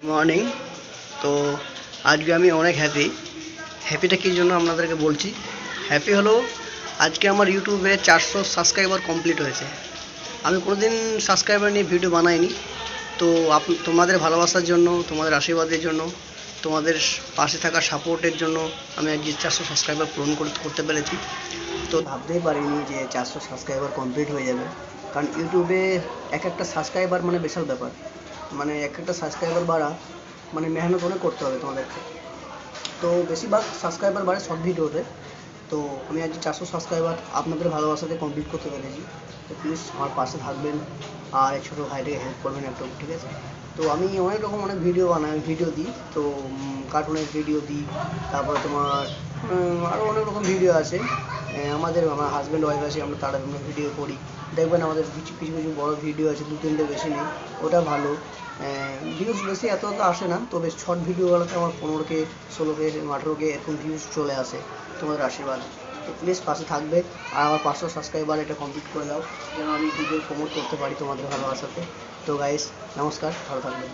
Morning তো আজকে আমি অনেক হ্যাপি হ্যাপিটা কী জন্য আপনাদেরকে বলছি? হ্যাপি হলো আজকে আমার ইউটিউবে চারশো সাবস্ক্রাইবার কমপ্লিট হয়েছে। আমি কোনোদিন সাবস্ক্রাইবার নিয়ে ভিডিও বানাইনি। তো আপ, তোমাদের ভালোবাসার জন্য, তোমাদের আশীর্বাদের জন্য, তোমাদের পাশে থাকা সাপোর্টের জন্য আমি আজকে চারশো সাবস্ক্রাইবার পূরণ করতে পেরেছি। তো ভাবতেই পারিনি যে চারশো সাবস্ক্রাইবার কমপ্লিট হয়ে যাবে। কারণ ইউটিউবে এক একটা সাবস্ক্রাইবার মানে বিশাল ব্যাপার। মানে এক একটা সাবস্ক্রাইবার বাড়া মানে মেহনত অনেক করতে হবে তোমাদেরকে। তো বেশিরভাগ সাবস্ক্রাইবার বাড়ে শর্ট ভিডিওতে তো। আমি আজকে চারশো সাবস্ক্রাইবার আপনাদের ভালোবাসাতে কমপ্লিট করতে পেরেছি। তো প্লিজ আমার পাশে থাকবেন আর এই ছোটো ভাইটাকে হেল্প করবেন একটু ঠিক আছে? তো আমি অনেক রকম অনেক ভিডিও বানাই ভিডিও দিই। তো কার্টুনের ভিডিও দিই। তারপর তোমার আরও অনেক রকম ভিডিও আছে। আমাদের আমার হাজব্যান্ড ওয়াইফ আছে, আমরা তারা ভিডিও করি। দেখবেন আমাদের কিছু কিছু কিছু বড় ভিডিও আছে, দু তিনটে বেশি নেই, ওটা ভালো। ভিউজ বেশি এত তো আসে না, তবে শর্ট ভিডিওগুলোতে আমার পনেরো কে ষোলো কে আঠেরো কে এরকম ভিউজ চলে আসে তোমাদের আশীর্বাদ। তো প্লিজ পাশে থাকবে, আর আমার পাঁচশো সাবস্ক্রাইবার এটা কমপ্লিট করে দাও, যেন আমি ভিডিও প্রমোট করতে পারি তোমাদের ভালোবাসাতে। তো গাইস নমস্কার, ভালো থাকবেন।